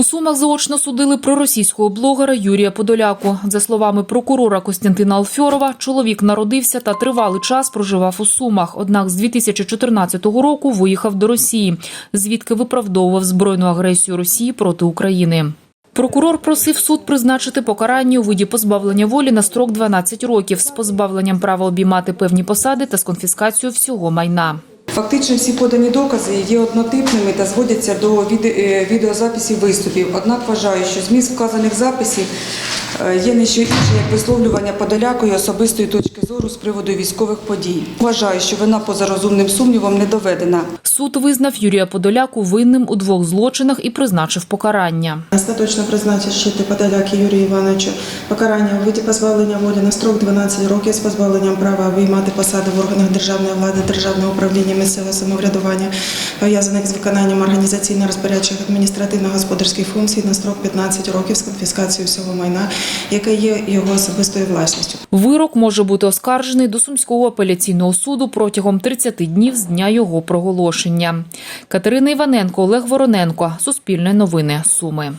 У Сумах заочно судили проросійського блогера Юрія Подоляку. За словами прокурора Костянтина Алфьорова, чоловік народився та тривалий час проживав у Сумах. Однак з 2014 року виїхав до Росії, звідки виправдовував збройну агресію Росії проти України. Прокурор просив суд призначити покарання у виді позбавлення волі на строк 12 років з позбавленням права обіймати певні посади та з конфіскацією всього майна. Фактично всі подані докази є однотипними та зводяться до е, відеозаписів виступів. Однак вважаю, що зміст вказаних записів є не що інше, як висловлювання подалякої особистої точки зору з приводу військових подій. Вважаю, що вина поза розумним сумнівом не доведена. Суд визнав Юрія Подоляку винним у двох злочинах і призначив покарання. Остаточно призначити Подоляки Юрію Івановичу покарання у виді позбавлення волі на строк 12 років з позбавленням права виймати посади в органах державної влади, державного управління місцевого самоврядування, пов'язаних з виконанням організаційно-розпорядчих адміністративно-господарських функцій на строк 15 років з конфіскацією всього майна, яке є його особистою власністю. Вирок може бути оскаржений до Сумського апеляційного суду протягом 30 днів з дня його проголошення. Катерина Іваненко, Олег Вороненко. Суспільне новини. Суми.